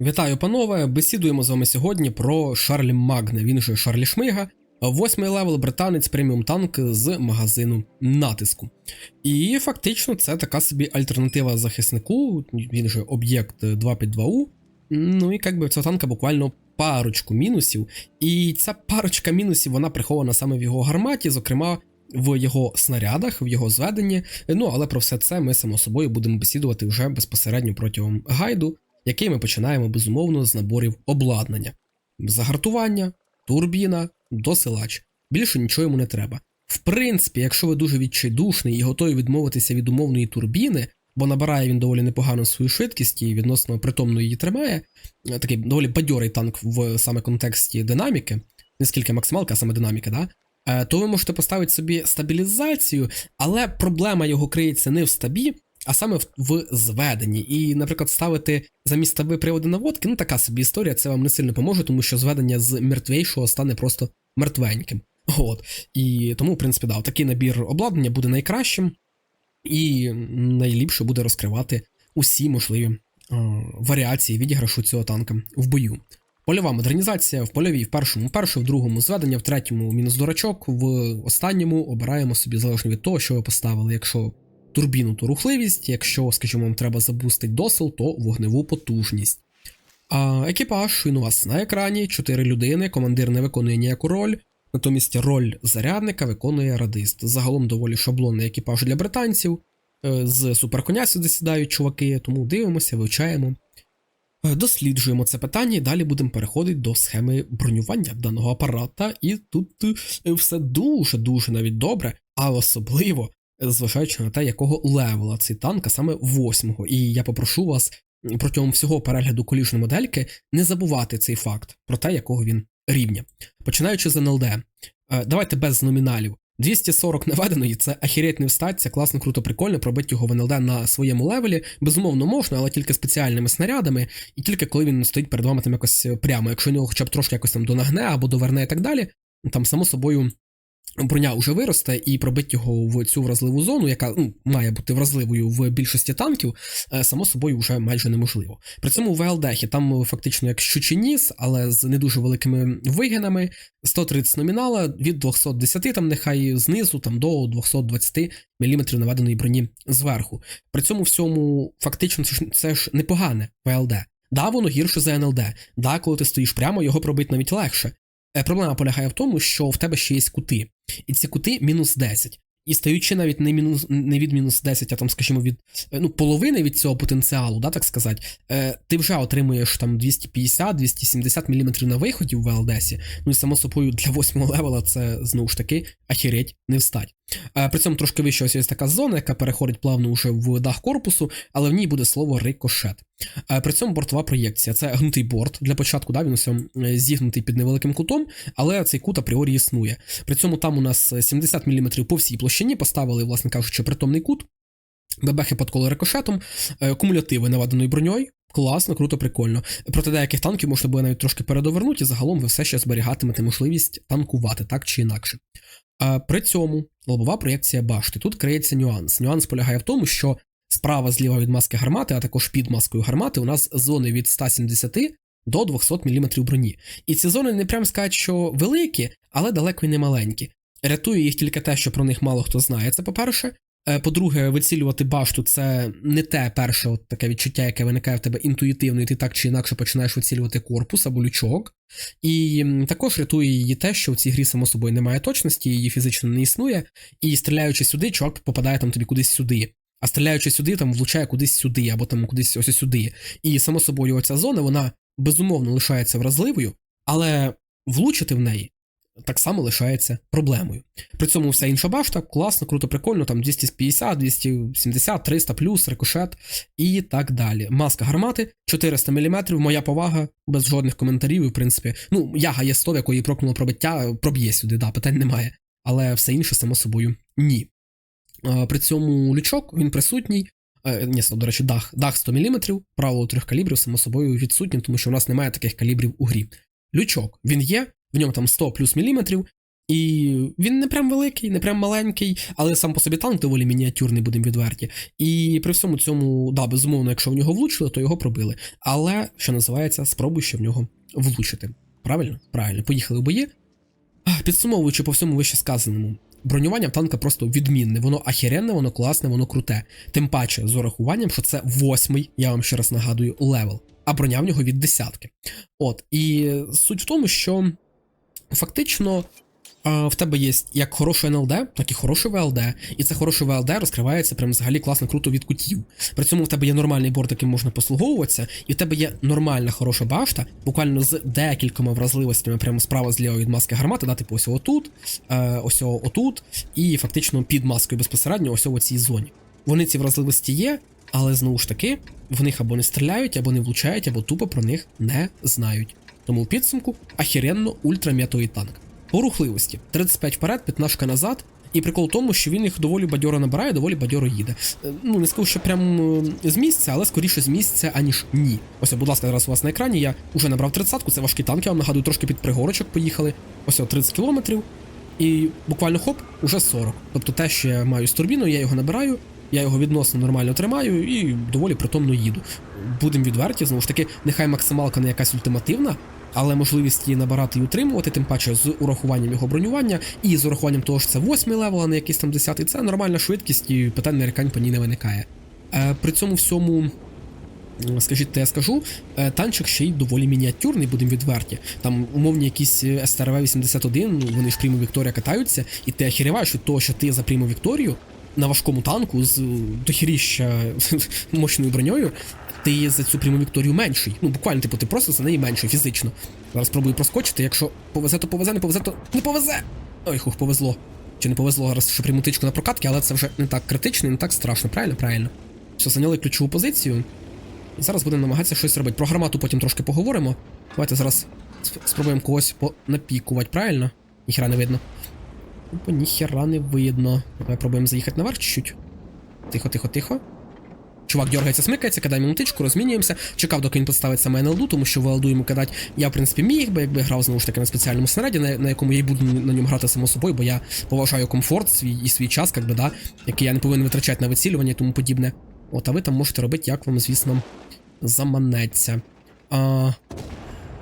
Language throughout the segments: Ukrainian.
Вітаю, панове! Бесідуємо з вами сьогодні про Шарлі Магне, він же Шарлі Шмига, восьмий левел британець преміум танк з магазину натиску. І фактично це така собі альтернатива захиснику, він же об'єкт 252У. Ну і як би в цього танка буквально парочку мінусів. І ця парочка мінусів вона прихована саме в його гарматі, зокрема. В його снарядах, в його зведенні, ну але про все це ми само собою будемо бесідувати вже безпосередньо протягом гайду, який ми починаємо безумовно з наборів обладнання: загартування, турбіна, досилач. Більше нічого йому не треба. В принципі, якщо ви дуже відчайдушний і готові відмовитися від умовної турбіни, бо набирає він доволі непогано свою швидкість і відносно притомно її тримає, е, такий доволі бадьорий танк в саме контексті динаміки, не скільки максималка, а саме динаміки, да? Е, то ви можете поставити собі стабілізацію, але проблема його криється не в стабі, а саме в, в зведенні. І, наприклад, ставити замість стаби приводи наводки, ну така собі історія, це вам не сильно поможе, тому що зведення з мертвейшого стане просто мертвеньким. От. І тому, в принципі, да, такий набір обладнання буде найкращим і найліпше буде розкривати усі можливі е, варіації відіграшу цього танка в бою. Польова модернізація в польовій в першому, перше, в другому зведення, в третьому мінус дурачок, в останньому обираємо собі залежно від того, що ви поставили. Якщо турбіну, то рухливість, якщо, скажімо, вам треба забустити досил, то вогневу потужність. А екіпаж він у вас на екрані, 4 людини, командир не виконує ніяку роль, натомість роль зарядника виконує радист. Загалом доволі шаблонний екіпаж для британців. Е, З суперконя сюди сідають чуваки, тому дивимося, вивчаємо. Е, Досліджуємо це питання і далі будемо переходити до схеми бронювання даного апарата. І тут е, все дуже-дуже навіть добре, а особливо зважаючи на те, якого левела цей танк, а саме восьмого. І я попрошу вас протягом всього перегляду коліжної модельки не забувати цей факт про те, якого він рівня. Починаючи з НЛД, Е, давайте без номіналів. 240 наведеної це ахіреть не встать, це класно, круто, прикольно, пробити його в НЛД на своєму левелі. Безумовно, можна, але тільки спеціальними снарядами, і тільки коли він стоїть перед вами там якось прямо. Якщо нього хоча б трошки якось там донагне або доверне і так далі, там само собою. Броня вже виросте, і пробити його в цю вразливу зону, яка ну, має бути вразливою в більшості танків, е, само собою вже майже неможливо. При цьому в ВЛДХі там фактично як щучий але з не дуже великими вигинами, 130 номінала від 210 там нехай знизу там до 220 мм наведеної броні зверху. При цьому всьому фактично це ж, це ж непогане ВЛД. Да, воно гірше за НЛД. Да, коли ти стоїш прямо, його пробити навіть легше. Е, Проблема полягає в тому, що в тебе ще є кути, і ці кути мінус 10. І стаючи навіть не мінус не від мінус 10, а там, скажімо, від е, ну, половини від цього потенціалу, да, так сказати, е, ти вже отримуєш там 250-270 мм на виході в ВЛДСі. Ну і само собою для 8 левела це знову ж таки ахіреть не встать. Е, При цьому трошки вище ось є така зона, яка переходить плавно вже в дах корпусу, але в ній буде слово рикошет. Е, При цьому бортова проєкція це гнутий борт. Для початку да, він ось е, зігнутий під невеликим кутом, але цей кут апріорі існує. При цьому там у нас 70 мм по всій площині поставили, власне кажучи, притомний кут. Бебехи під рикошетом, е, кумулятиви наведеною броньою. Класно, круто, прикольно. Проти деяких танків можна буде навіть трошки передовернути, і загалом ви все ще зберігатимете можливість танкувати так чи інакше. При цьому лобова проєкція башти. Тут криється нюанс. Нюанс полягає в тому, що справа зліва від маски гармати, а також під маскою гармати, у нас зони від 170 до 200 мм броні. І ці зони не прям сказати, що великі, але далеко й не маленькі. Рятує їх тільки те, що про них мало хто знає. Це по-перше. Е, По-друге, вицілювати башту це не те перше от таке відчуття, яке виникає в тебе інтуїтивно, і ти так чи інакше починаєш вицілювати корпус або лючок. І також рятує її те, що в цій грі, само собою, немає точності, її фізично не існує. І стріляючи сюди, чувак попадає там тобі кудись сюди. А стріляючи сюди, там влучає кудись сюди, або там кудись ось сюди. І само собою, оця зона, вона безумовно лишається вразливою, але влучити в неї так само лишається проблемою. При цьому вся інша башта класно, круто, прикольно, там 250, 270, 300 плюс, рикошет і так далі. Маска гармати 400 мм, моя повага, без жодних коментарів. В принципі, ну, яга є 100, якої прокнуло пробиття, проб'є сюди, да, питань немає. Але все інше, само собою, ні. При цьому лючок він присутній. Е, Ні, до речі, дах, дах 100 мм, правило трьох калібрів, само собою, відсутнє, тому що у нас немає таких калібрів у грі. Лючок він є, в ньому там 100 плюс міліметрів, І він не прям великий, не прям маленький, але сам по собі танк доволі мініатюрний, будемо відверті. І при всьому цьому, да, безумовно, якщо в нього влучили, то його пробили. Але, що називається, спробуй ще в нього влучити. Правильно? Правильно, поїхали в бої. Підсумовуючи по всьому вище сказаному, бронювання в танка просто відмінне. Воно ахеренне, воно класне, воно круте. Тим паче, з урахуванням, що це восьмий, я вам ще раз нагадую, левел, а броня в нього від десятки. От, і суть в тому, що фактично. В тебе є як хороший НЛД, так і хороший ВЛД, і це хороший ВЛД розкривається прям взагалі класно круто від кутів. При цьому в тебе є нормальний борт, яким можна послуговуватися, і в тебе є нормальна хороша башта, буквально з декількома вразливостями, прямо справа зліва від маски гармати, да, типу ось отут, е, ось отут, і фактично під маскою безпосередньо ось у цій зоні. Вони ці вразливості є, але знову ж таки, в них або не стріляють, або не влучають, або тупо про них не знають. Тому в підсумку ахіренно ультрам'ятовий танк. По рухливості 35 вперед, 15 назад. І прикол в тому, що він їх доволі бадьоро набирає, доволі бадьоро їде. Е, Ну, не скажу, що прям е, з місця, але скоріше з місця, аніж ні. Ось, будь ласка, зараз у вас на екрані. Я вже набрав 30-ку, це важкі танки, я вам нагадую, трошки під пригорочок поїхали. Ось о, 30 кілометрів. І буквально хоп, уже 40. Тобто те, що я маю з турбіною, я його набираю, я його відносно нормально тримаю і доволі притомно їду. Будемо відверті, знову ж таки, нехай максималка не якась ультимативна, але можливість її набирати і утримувати, тим паче з урахуванням його бронювання, і з урахуванням того, що це 8 левел, а не якийсь там 10, це нормальна швидкість і питань нарікань по ній не виникає. Е, при цьому всьому. Скажіть, то я скажу, е, танчик ще й доволі мініатюрний, будемо відверті. Там умовні якісь е, СТРВ 81, ну, вони ж прийму Вікторія катаються, і ти охеріваєш від того, що ти за прийму Вікторію на важкому танку з дохіріща мощною броньою, ти за цю пряму Вікторію менший. Ну, буквально, типу, ти просто за неї менший фізично. Зараз спробую проскочити. Якщо повезе, то повезе, не повезе, то не повезе. Ой, хух, повезло. Чи не повезло зараз, що пряму тичку на прокатки, але це вже не так критично і не так страшно, правильно? Правильно. Все, зайняли ключову позицію. І зараз будемо намагатися щось робити. Про гармату потім трошки поговоримо. Давайте зараз сп- спробуємо когось понапікувати, правильно? Ніхера не видно. Ніхера не видно. Давай пробуємо заїхати наверх чуть-чуть. Тихо, тихо, тихо. Чувак дергається, смикається, кидає мінутичку, розмінюємося. Чекав, доки він поставить саме НЛД, тому що ВЛД йому кидати я, в принципі, міг би, якби грав знову ж таки на спеціальному снаряді, на, на якому я й буду на ньому грати само собою, бо я поважаю комфорт свій і свій час, якби, да, який я не повинен витрачати на вицілювання і тому подібне. От, а ви там можете робити, як вам, звісно, заманеться. А,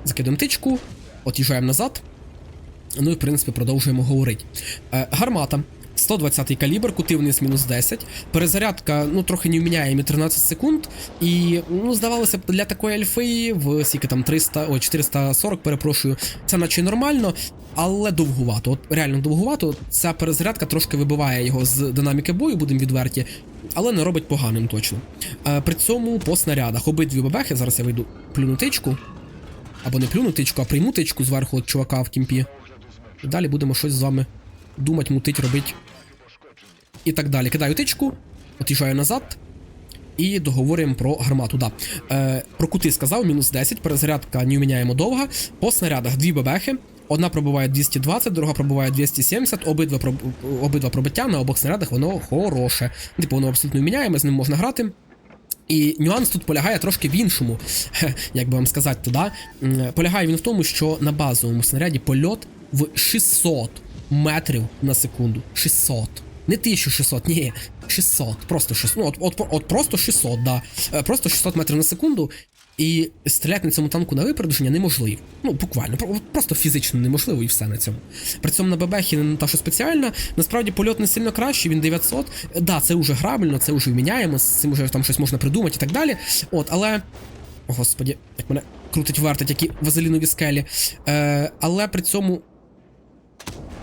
закидуємо тичку, от'їжджаємо назад. Ну і в принципі продовжуємо говорити. Е, гармата. 120 калібр, кути мінус 10. Перезарядка, ну, трохи не вміняє 13 секунд. І, ну, здавалося б, для такої альфи в скільки там 300, о, 440, перепрошую, це наче нормально, але довгувато. От реально довгувато. Ця перезарядка трошки вибиває його з динаміки бою, будемо відверті, але не робить поганим точно. Е, при цьому по снарядах обидві бабехи, зараз я вийду плюну тичку. Або не плюну тичку, а прийму тичку зверху от чувака в кімпі. Далі будемо щось з вами думати, мутить, робити. І так далі. Кидаю тичку, от'їжджаю назад. І договорюємо про гармату. Да. Е, про кути сказав, мінус 10, перезарядка не міняємо довга. По снарядах дві бебехи. Одна пробиває 220, друга пробиває 270, обидва, проб... обидва пробиття на обох снарядах воно хороше. Типу, воно абсолютно міняємо, з ним можна грати. І нюанс тут полягає трошки в іншому, як би вам сказати туди. Полягає він в тому, що на базовому снаряді польот в 600 метрів на секунду. 600. Не 1600, ні, 600. Просто 600. Ну, от, от, от просто 600, да. Е, Просто 600 метрів на секунду. І стріляти на цьому танку на випередження неможливо. Ну, буквально, просто фізично неможливо і все на цьому. При цьому на Бебехі не та що спеціальна. Насправді польот не сильно кращий, він 900. Е, Да, це вже грабельно, це вже вміняємо, з цим вже там щось можна придумати і так далі. От, але. Господі, як мене крутить вертить, які вазелінові скелі. Е, але при цьому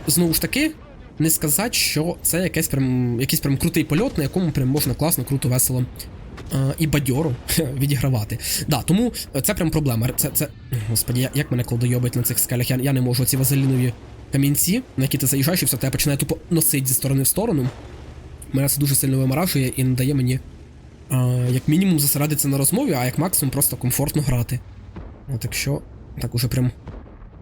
знову ж таки, не сказати, що це якийсь прям, якийсь прям крутий польот, на якому прям можна класно, круто, весело е, і бадьоро відігравати. Да, тому це прям проблема. Це, це... Господі, як мене колдойобить на цих скелях? Я, я не можу. Ці вазелінові камінці, на які ти заїжджаєш, і все, тебе починає тупо носити зі сторони в сторону. Мене це дуже сильно виморажує і не дає мені, е, як мінімум, зосередитися на розмові, а як максимум просто комфортно грати. От якщо так уже прям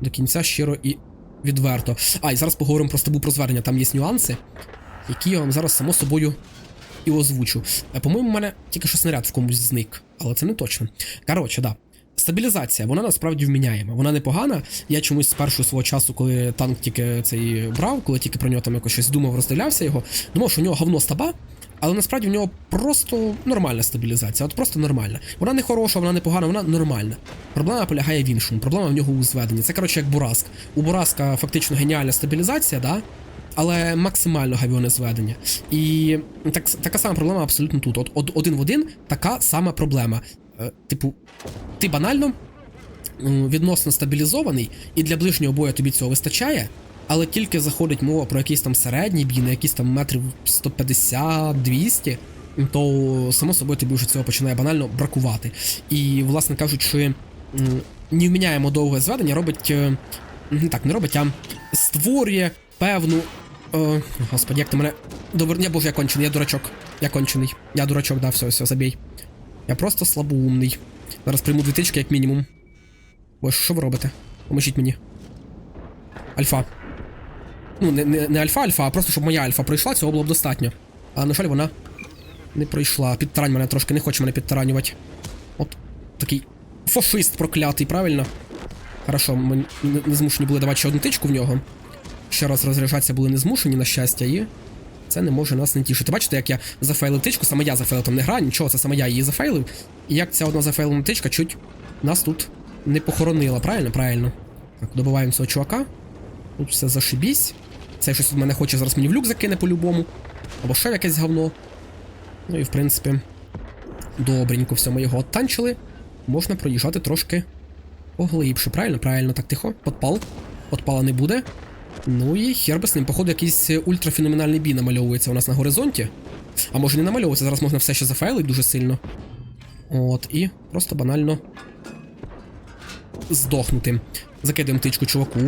до кінця щиро і відверто. А, і зараз поговоримо про стабу про звернення. Там є нюанси, які я вам зараз само собою і озвучу. Е, По-моєму, у мене тільки що снаряд в комусь зник, але це не точно. Коротше, да. Стабілізація, вона насправді вміняєма, вона непогана. Я чомусь спершу свого часу, коли танк тільки цей брав, коли тільки про нього там якось щось думав, роздивлявся його, думав, що у нього говно стаба, але насправді в нього просто нормальна стабілізація, от просто нормальна. Вона не хороша, вона не погана, вона нормальна. Проблема полягає в іншому. Проблема в нього у зведенні. Це коротше як Бураск. У Бураска фактично геніальна стабілізація, да? але максимально гавіоне зведення. І так, така сама проблема абсолютно тут. От, от один в один така сама проблема. Е, типу, ти банально відносно стабілізований, і для ближнього бою тобі цього вистачає. Але тільки заходить мова про якийсь там середній бій, на якісь там метрів 150-200, то само собою тобі вже цього починає банально бракувати. І, власне кажучи, м, невміняємо довге зведення робить. е, Так, не робить, а створює певну. Е, господи, як ти мене. Довер... Я боже, я кончений, я дурачок. Я кончений. Я дурачок, да, все, все, забій. Я просто слабоумний. Зараз прийму дві тички, як мінімум. Боже, що ви робите? Поможіть мені. Альфа. Ну, не, не, не альфа-альфа, а просто щоб моя альфа пройшла, цього було б достатньо. А на жаль, вона не пройшла. Підтарань мене трошки не хоче мене підтаранювати. От такий фашист проклятий, правильно? Хорошо, ми не, змушені були давати ще одну тичку в нього. Ще раз розряджатися були не змушені, на щастя, і це не може нас не тішити. Бачите, як я зафейлив тичку, саме я зафейлив, там не гра, нічого, це саме я її зафейлив. І як ця одна зафейлена тичка чуть нас тут не похоронила, правильно? Правильно. Так, добиваємо цього чувака. Тут все зашибісь. Це щось від мене хоче зараз мені в люк закине по-любому. Або ще якесь говно. Ну і в принципі. Добренько все ми його оттанчили. Можна проїжджати трошки поглибше. Правильно? Правильно, так тихо. Подпал. Подпала не буде. Ну і хер би з ним, походу, якийсь ультрафеноменальний бій намальовується у нас на горизонті. А може не намальовується, зараз можна все ще зафейлити дуже сильно. От, і просто банально здохнути. Закидаємо тичку чуваку.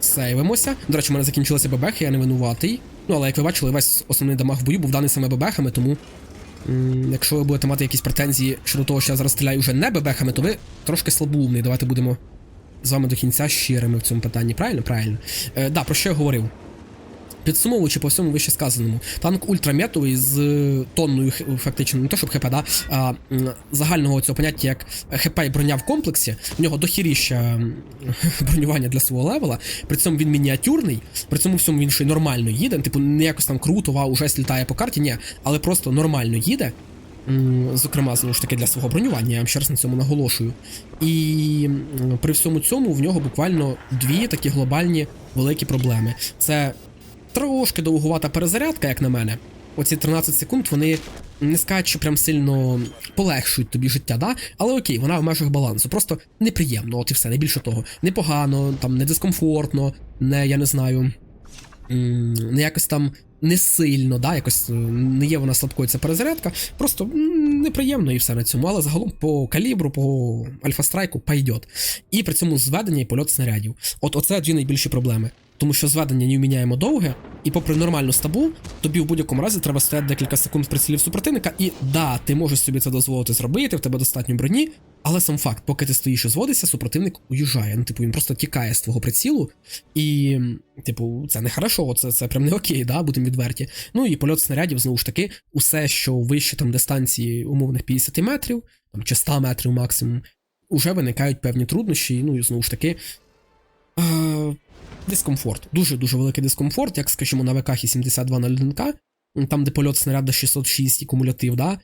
Сейвимося. До речі, у мене закінчилися бебехи, я не винуватий. Ну, але як ви бачили, весь основний дамаг в бою був даний саме бебехами, тому. якщо ви будете мати якісь претензії щодо того, що я зараз стріляю вже не бебехами, то ви трошки слабоумний. Давайте будемо з вами до кінця щирими в цьому питанні. Правильно? Правильно. Е, да, про що я говорив? Підсумовуючи по всьому вище сказаному, танк ультраметовий з е, тонною фактично не то, щоб ХП, да, а загального цього поняття як ХП і броня в комплексі. В нього дохіріща бронювання для свого левела. При цьому він мініатюрний, при цьому всьому він ще й нормально їде. Типу, не якось там круто, вау, уже літає по карті, ні, але просто нормально їде. Зокрема, знову ж таки для свого бронювання, я вам ще раз на цьому наголошую. І при всьому цьому в нього буквально дві такі глобальні великі проблеми. Це трошки довгувата перезарядка, як на мене. Оці 13 секунд вони не скажуть, що прям сильно полегшують тобі життя, да? Але окей, вона в межах балансу. Просто неприємно, от і все, не більше того. Непогано, там не дискомфортно, не я не знаю. Не якось там не сильно, да, якось е, не є вона слабкою ця перезарядка. Просто неприємно і все на цьому. Але загалом по калібру, по альфа-страйку пайдет. І при цьому зведення і польот снарядів. От оце дві найбільші проблеми. Тому що зведення не вміняємо довге, і попри нормальну стабу, тобі в будь-якому разі треба стояти декілька секунд в прицілі супротивника, і да, ти можеш собі це дозволити зробити, в тебе достатньо броні, але сам факт, поки ти стоїш і зводишся, супротивник уїжджає. Ну, типу, він просто тікає з твого прицілу, і, типу, це не хорошо, це, це прям не окей, да, будемо відверті. Ну і польот снарядів, знову ж таки, усе, що вище там дистанції умовних 50 метрів, там, чи 100 метрів максимум, уже виникають певні труднощі, ну і знову ж таки. Е, дискомфорт. Дуже-дуже великий дискомфорт, як скажімо, на ВК 72 на 1К, там, де польот снаряда 606 і кумулятив, да?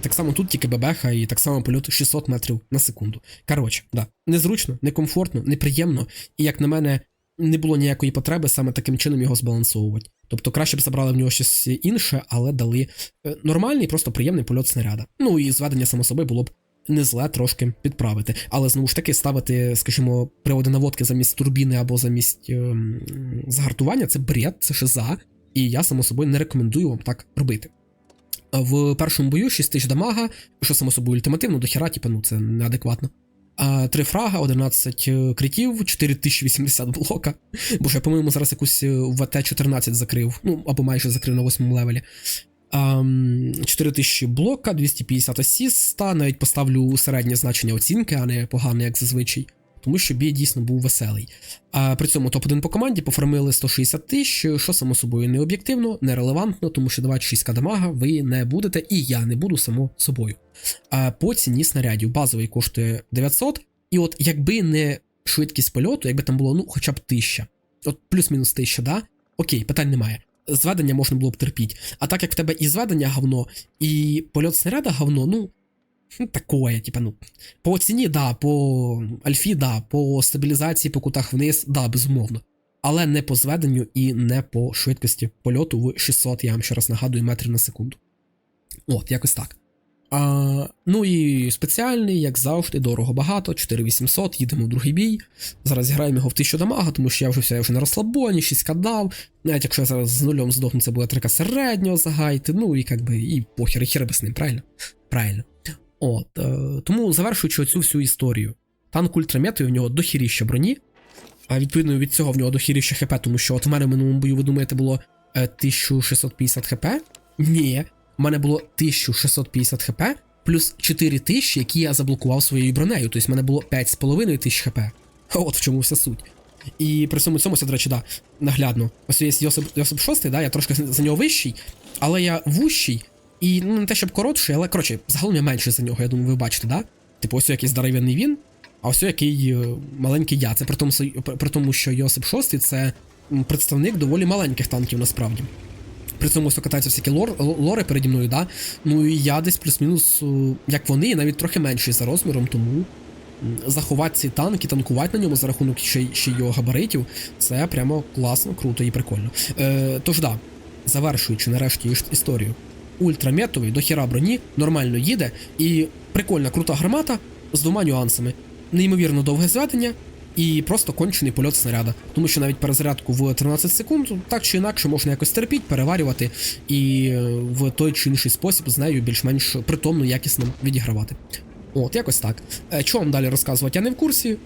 Так само тут тільки бебеха і так само польот 600 метрів на секунду. Коротше, да. Незручно, некомфортно, неприємно, і як на мене, не було ніякої потреби саме таким чином його збалансовувати. Тобто краще б забрали в нього щось інше, але дали е, нормальний, просто приємний польот снаряда. Ну і зведення само собою було б не зле трошки підправити. Але знову ж таки ставити, скажімо, приводи наводки замість турбіни або замість ем, загартування це бред, це шиза, і я само собою не рекомендую вам так робити. В першому бою 6 тисяч дамага, що само собою ультимативно, до хіра, типу, ну це неадекватно. А, 3 фрага, 11 критів, 4080 блока. Бо ж я, по-моєму, зараз якусь е, ВТ-14 закрив, ну або майже закрив на 8 левелі. Ам, 4000 блока, 250 асіста, навіть поставлю середнє значення оцінки, а не погане, як зазвичай. тому що бій дійсно був веселий. А при цьому топ-1 по команді пофармили 160 тисяч, що само собою не об'єктивно, нерелевантно, тому що 26к дамага ви не будете, і я не буду само собою. А по ціні снарядів базовий коштує 900, і от якби не швидкість польоту, якби там було ну хоча б 1000, от плюс-мінус 1000, да? Окей, питань немає. Зведення можна було б терпіти. А так як в тебе і зведення говно, і польот снаряда говно, ну. Такое, типа, ну. По ціні, да, по альфі, да, по стабілізації, по кутах вниз, да, безумовно. Але не по зведенню і не по швидкості польоту в 600, я вам ще раз нагадую, метрів на секунду. От, якось так. А, ну і спеціальний, як завжди, дорого багато, 4800, їдемо в другий бій. Зараз зіграємо його в 1000 дамага, тому що я вже все, я вже на розслабоні, 6 дав. Навіть якщо я зараз з нульом здохну, це буде трека середнього загайти, ну і як би, і похер, і хер з ним, правильно? Правильно. От, е, тому завершуючи оцю всю історію, танк ультраметовий, в нього дохіріща броні, а відповідно від цього в нього дохіріща хп, тому що от в мене в минулому бою, ви думаєте, було е, 1650 хп? Ні, в мене було 1650 хп плюс 4000, які я заблокував своєю бронею. Тобто в мене було 5,5 тисяч хп. От в чому вся суть. І при цьому цьому, до речі, да, наглядно. Ось є Йосип, Йосип 6, да, я трошки за нього вищий, але я вущий. І ну, не те, щоб коротший, але коротше, загалом я менший за нього, я думаю, ви бачите, да? Типу, ось який здоровенний він, а ось який е, маленький я. Це при тому, при тому, що Йосип 6 це представник доволі маленьких танків насправді. При цьому ось катаються всякі лор, лори переді мною, да? Ну і я десь плюс-мінус, е, як вони, навіть трохи менший за розміром, тому заховати цей танк і танкувати на ньому за рахунок ще, ще його габаритів, це прямо класно, круто і прикольно. Е, тож да, завершуючи нарешті історію. Ультраметовий, до хіра броні, нормально їде, і прикольна крута гармата з двома нюансами. Неймовірно довге зведення і просто кончений польот снаряда. Тому що навіть перезарядку в 13 секунд так чи інакше можна якось терпіти, переварювати і е, в той чи інший спосіб з нею більш-менш притомно, якісно відігравати. От, якось так. Е, Що вам далі розказувати? Я не в курсі.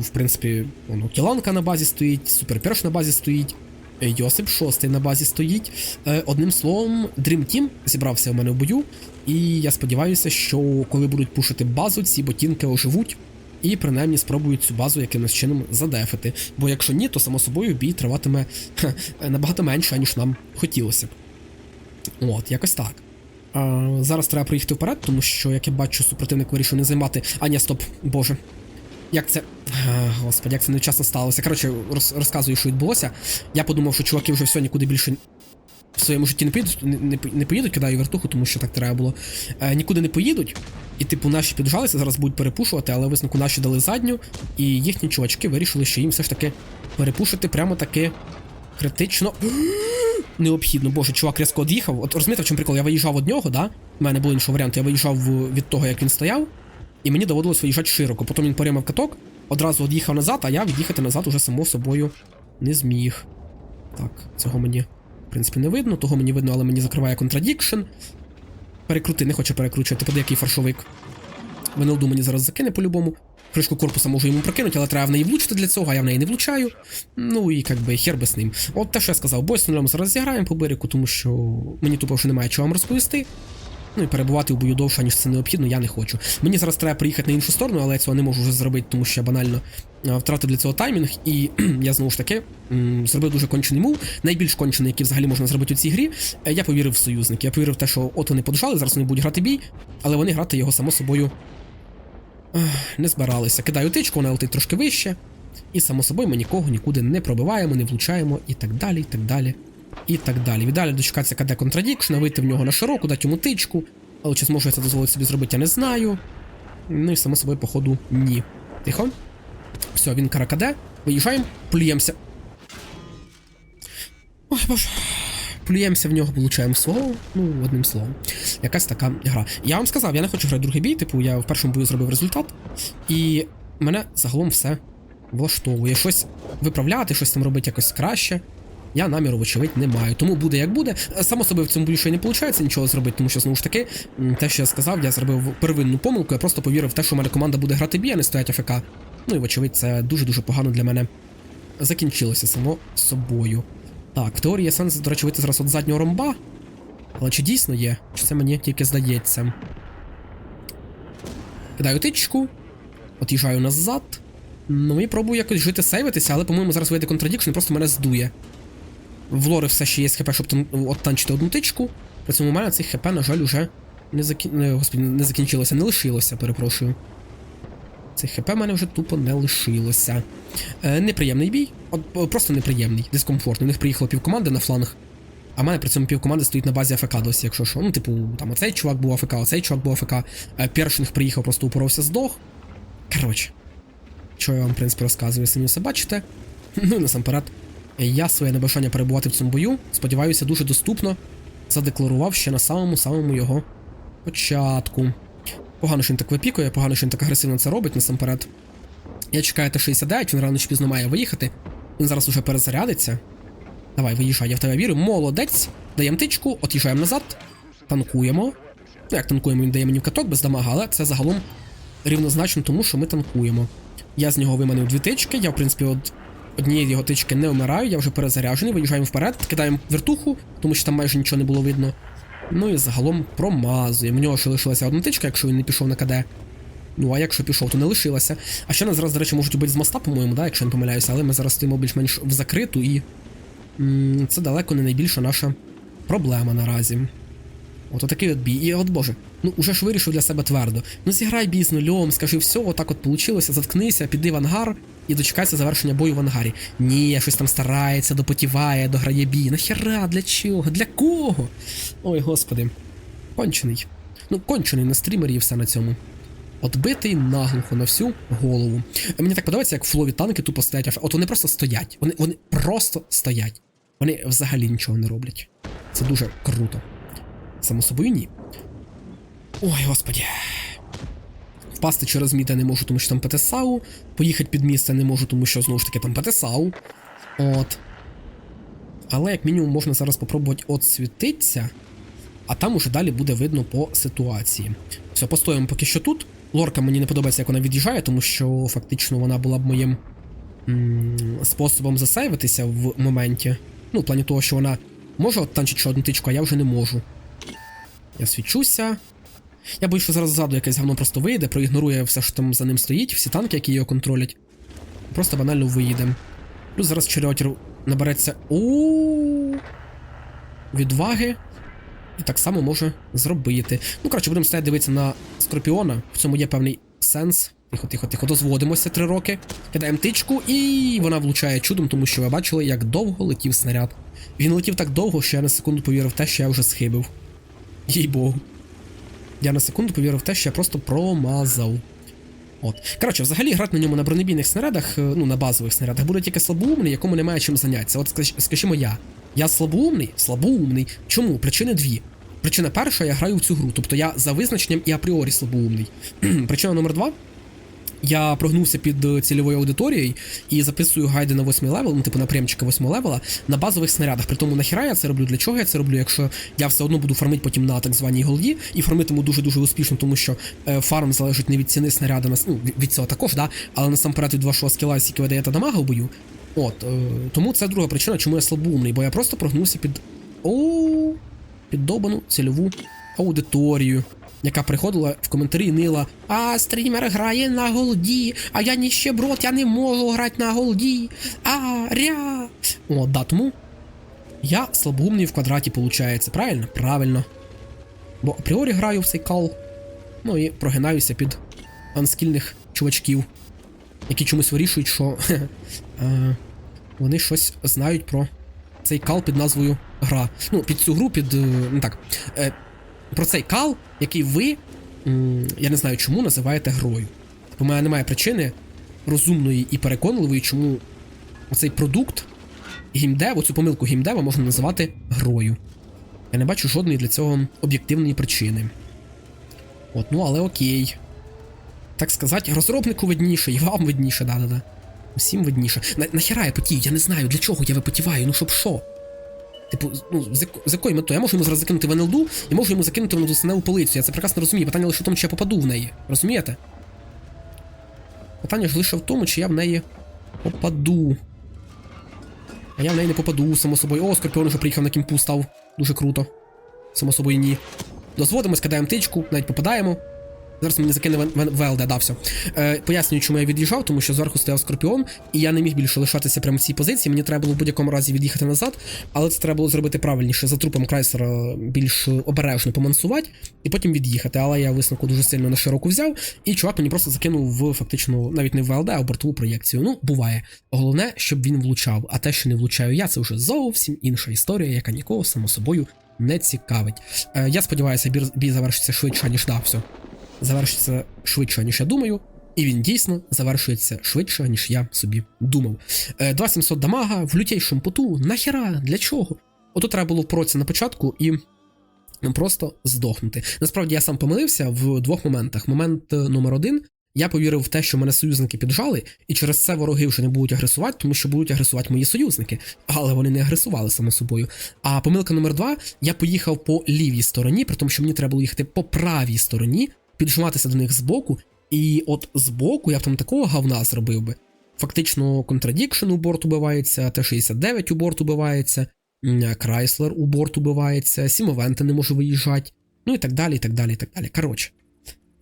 В принципі, воно Кіланка на базі стоїть, Суперперш на базі стоїть. е, Йосип шостий на базі стоїть. Е, Одним словом, Dream Team зібрався у мене в бою, і я сподіваюся, що коли будуть пушити базу, ці ботінки оживуть і принаймні спробують цю базу якимось чином задефити. Бо якщо ні, то само собою бій триватиме хе, набагато менше, ніж нам хотілося б. От, якось так. А, зараз треба проїхати вперед, тому що, як я бачу, супротивник вирішив не займати. А, ні, стоп, боже. Як це. А, Господи, як це невчасно сталося. Коротше, роз, розказую, що відбулося. Я подумав, що чуваки вже все нікуди більше в своєму житті не поїдуть, не, не, поїдуть, кидаю вертуху, тому що так треба було. Е, нікуди не поїдуть. І, типу, наші піджалися, зараз будуть перепушувати, але висновку наші дали задню, і їхні чувачки вирішили, що їм все ж таки перепушити прямо таки критично. Необхідно, боже, чувак різко од'їхав. От розумієте, в чому прикол? Я виїжджав від нього, да? У мене було іншого варіанту. Я виїжджав від того, як він стояв, і мені доводилось виїжджати широко. Потім він порімав каток, одразу від'їхав назад, а я від'їхати назад уже само собою не зміг. Так, цього мені, в принципі, не видно, того мені видно, але мені закриває контрадікшн. Перекрути, не хочу перекручувати, куди який фаршовик. Венелду мені зараз закине по-любому. Кришку корпуса можу йому прокинути, але треба в неї влучити для цього, а я в неї не влучаю. Ну і як би хер би з ним. От те, що я сказав, бой з нулем зараз зіграємо по берегу, тому що мені тупо вже немає чого вам розповісти. Ну і перебувати у бою довше, ніж це необхідно, я не хочу. Мені зараз треба приїхати на іншу сторону, але я цього не можу вже зробити, тому що я банально втратив для цього таймінг, і я знову ж таки зробив дуже кончений мув, найбільш кончений, який взагалі можна зробити у цій грі. Е, Я повірив в союзників. Я повірив в те, що от вони поджали, зараз вони будуть грати бій, але вони грати його само собою не збиралися. Кидаю тичку, вона летить трошки вище. І само собою ми нікого нікуди не пробиваємо, не влучаємо і так далі, і так далі. І так далі. Віддалі дочекатися КД контрадікшна, вийти в нього на широку, дати йому тичку. Але чи зможу я це дозволити собі зробити, я не знаю. Ну і само собою, походу, ні. Тихо. Все, він каракаде. Виїжджаємо, плюємося. Ой, боже. Плюємося в нього, получаємо свого, ну, одним словом. Якась така гра. Я вам сказав, я не хочу грати другий бій, типу, я в першому бою зробив результат, і мене загалом все влаштовує. Щось виправляти, щось там робити якось краще. Я наміру, вочевидь, не маю. Тому буде як буде. Е, Само собою в цьому й не виходить нічого зробити, тому що знову ж таки, те, що я сказав, я зробив первинну помилку, я просто повірив в те, що в мене команда буде грати бій, а не стоять АФК. Ну і вочевидь, це дуже-дуже погано для мене закінчилося само собою. Так, в теорії сенс, до речі, вийти зараз від заднього ромба. Але чи дійсно є? Чи це мені тільки здається? Кидаю тичку, от'їжджаю назад. Ну і пробую якось жити сейвитися, але, по-моєму, зараз вийде контрадікшн просто мене здує. В лори все ще є хп, щоб там оттанчити одну тичку. При цьому у мене цих хп, на жаль, уже не, закі... не, господи, не закінчилося, не лишилося, перепрошую. Цих хп в мене вже тупо не лишилося. Е, неприємний бій, от просто неприємний, дискомфортний. У них приїхало півкоманди на фланг. А в мене при цьому півкоманди стоїть на базі АФК досі, якщо що. Ну, типу, там оцей чувак був АФК, оцей чувак був АФК. Е, Першинг приїхав, просто упоровся здох. Коротше. Що я вам, в принципі, розказую, самі все бачите. Ну і насамперед, я своє небажання перебувати в цьому бою, сподіваюся, дуже доступно задекларував ще на самому самому його початку. Погано, що він так випікує, погано, що він так агресивно це робить насамперед. Я чекаю Т-69, він рано чи пізно має виїхати. Він зараз уже перезарядиться. Давай, виїжджай, я в тебе вірю. Молодець. Даємо тичку, от'їжджаємо назад, танкуємо. Ну, як танкуємо, він дає мені в каток без дамага, але це загалом рівнозначно тому, що ми танкуємо. Я з нього виманив дві тички, я, в принципі, от однієї його тички не вмираю, я вже перезаряджений, виїжджаємо вперед, кидаємо вертуху, тому що там майже нічого не було видно. Ну і загалом промазуємо. В нього ще лишилася одна тичка, якщо він не пішов на КД. Ну, а якщо пішов, то не лишилася. А ще нас зараз, до речі, можуть убити з моста, по-моєму, да, якщо не помиляюся, але ми зараз стоїмо більш-менш в закриту і. це далеко не найбільша наша проблема наразі. От такий от бій. І от боже, ну уже ж вирішив для себе твердо. Ну зіграй бій з нульом, скажи все, отак от получилося, заткнися, піди в ангар і дочекайся завершення бою в ангарі. Ні, щось там старається, допотіває, дограє бій. Нахера, для чого? Для кого? Ой, господи. Кончений. Ну, кончений на стрімері і все на цьому. Отбитий наглухо на всю голову. Мені так подобається, як флові танки тупо стоять. От вони просто стоять. Вони, вони просто стоять. Вони взагалі нічого не роблять. Це дуже круто. Само собою ні. Ой, господі. Впасти через міда не можу, тому що там ПТСАУ. Поїхати під місце не можу, тому що знову ж таки там ПТСАУ. От. Але як мінімум можна зараз попробувати отсвітитися, а там уже далі буде видно по ситуації. Все, постоїмо поки що тут. Лорка мені не подобається, як вона від'їжджає, тому що фактично вона була б моїм м, способом засейвитися в моменті. Ну, в плані того, що вона може оттанчити ще одну тичку, а я вже не можу. Я свічуся. Я боюсь, що зараз ззаду якесь говно просто вийде, проігнорує все, що там за ним стоїть, всі танки, які його контролять. Просто банально виїде. Плюс зараз черетір набереться у відваги. І так само може зробити. Ну, коротше, будемо стояти дивитися на Скорпіона. В цьому є певний сенс. Тихо, тихо, тихо, дозводимося три роки. Кидаємо тичку, і вона влучає чудом, тому що ви бачили, як довго летів снаряд. Він летів так довго, що я на секунду повірив в те, що я вже схибив. Їй богу. Я на секунду повірив в те, що я просто промазав. От. Коротше, взагалі грати на ньому на бронебійних снарядах, е, ну на базових снарядах, буде тільки слабоумний, якому немає чим зайнятися. От скажімо я. Я слабоумний? Слабоумний. Чому? Причини дві. Причина перша, я граю в цю гру, тобто я за визначенням і апріорі слабоумний. Причина номер два. Я прогнувся під е, цільовою аудиторією і записую гайди на 8 левел, ну типу на прямчика 8 левела, на базових снарядах. При тому нахіра я це роблю, для чого я це роблю, якщо я все одно буду фармити потім на так званій голді, і фармитиму дуже-дуже успішно, тому що е, фарм залежить не від ціни снаряда, на, ну, від- цього також, да, але насамперед від вашого скіла, скільки ви даєте дамага в бою. От, е, тому це друга причина, чому я слабоумний, бо я просто прогнувся під. О, піддобану цільову аудиторію, яка приходила в коментарі і нила: А стрімер грає на голді, а я ніщеброд, я не можу грати на голді. А, ря. О, да, тому я слабоумний в квадраті, виходить, правильно? Правильно. Бо апріорі граю в цей кал. Ну і прогинаюся під анскільних чувачків, які чомусь вирішують, що е, вони щось знають про цей кал під назвою гра. Ну, під цю гру, під. е, Ну так. Про цей кал, який ви, я не знаю чому, називаєте грою. Бо в мене немає причини розумної і переконливої, чому цей продукт геймдеву, цю помилку геймдева можна називати грою. Я не бачу жодної для цього об'єктивної причини. От, ну але окей. Так сказати, розробнику видніше, і вам видніше, да-да-да. Усім видніше. На, нахера я потію? Я не знаю, для чого я випотіваю, ну щоб що? Типу, ну, з, яко- з якою метою? Я можу йому зараз закинути в НЛДу, і можу йому закинути в НЛД полицю. Я це прекрасно розумію. Питання лише в тому, чи я попаду в неї. Розумієте? Питання ж лише в тому, чи я в неї попаду. А я в неї не попаду, само собою. О, Скорпіон вже приїхав на кімпу, став. Дуже круто. Само собою, ні. Дозводимось, кидаємо тичку, навіть попадаємо. Зараз мені закине ВЛД, да, все. Е, пояснюю, чому я від'їжджав, тому що зверху стояв Скорпіон, і я не міг більше лишатися прямо в цій позиції. Мені треба було в будь-якому разі від'їхати назад, але це треба було зробити правильніше, за трупом Крайсера більш обережно помансувати, і потім від'їхати. Але я висновку дуже сильно на широку взяв, і чувак мені просто закинув в фактично навіть не в ВЛД, а в бортову проєкцію. Ну, буває. Головне, щоб він влучав. А те, що не влучаю я, це вже зовсім інша історія, яка нікого само собою не цікавить. Е, я сподіваюся, бій завершиться швидше, ніж да, все. Завершиться швидше, ніж я думаю. І він дійсно завершується швидше, ніж я собі думав. Е, 2700 дамага в лютейшому поту. Нахера? Для чого? Ото треба було впороться на початку і просто здохнути. Насправді я сам помилився в двох моментах. Момент е, номер один. Я повірив в те, що мене союзники піджали, і через це вороги вже не будуть агресувати, тому що будуть агресувати мої союзники. Але вони не агресували само собою. А помилка номер два: я поїхав по лівій стороні, при тому, що мені треба було їхати по правій стороні, піджиматися до них збоку. І от збоку я б там такого говна зробив би. Фактично, Contradiction у борт убивається, Т-69 у борт убивається, Крайслер у борт убивається, Сімовенти не може виїжджати, ну і так далі, і так далі, і так далі. Коротше.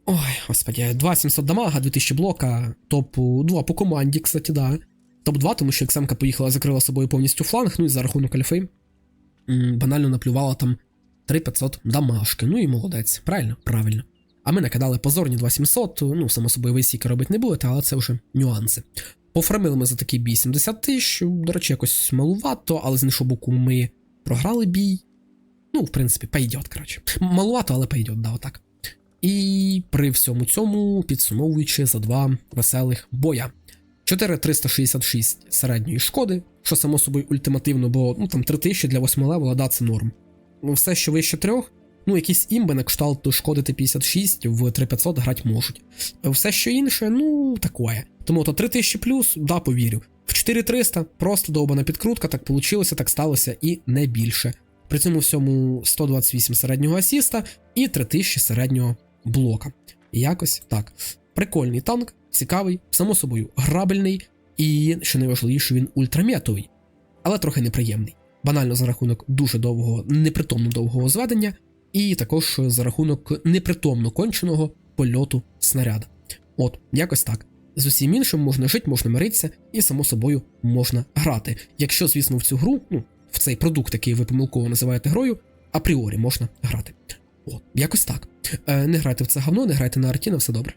Ой, господи, 2700 дамага, 2000 блока, топ-2 по команді, кстати, да. Топ-2, тому що Оксамка поїхала, закрила собою повністю фланг, ну і за рахунок альфи банально наплювала там 3500 дамашки. Ну і молодець, правильно? Правильно. А ми накидали позорні 2700, ну, само собою, ви сіки робити не будете, але це вже нюанси. Пофармили ми за такий бій 70 тисяч, до речі, якось малувато, але з іншого боку, ми програли бій. Ну, в принципі, пойдет, коротше. Малувато, але пойдет, да, отак. І при всьому цьому, підсумовуючи за два веселих боя. 4366 середньої шкоди, що само собою ультимативно, бо ну там 3000 для 8 левела, да, це норм. Ну, все, що вище трьох, ну якісь імби на кшталт шкодити 56 в 3500 грати можуть. Все, що інше, ну такое. Тому то 3000 плюс, да, повірю. В 4300 просто довбана підкрутка, так получилося, так сталося і не більше. При цьому всьому 128 середнього асіста і 3000 середнього блока. Якось так. Прикольний танк, цікавий, само собою, грабельний, і, що найважливіше, він ультраметовий, але трохи неприємний. Банально за рахунок дуже довгого, непритомно довгого зведення, і також за рахунок непритомно конченого польоту снаряда. От, якось так. З усім іншим можна жити, можна миритися, і само собою можна грати. Якщо, звісно, в цю гру, ну, в цей продукт, який ви помилково називаєте грою, апріорі можна грати. От, якось так. Е, не грайте в це говно, не грайте на арті, на все добре.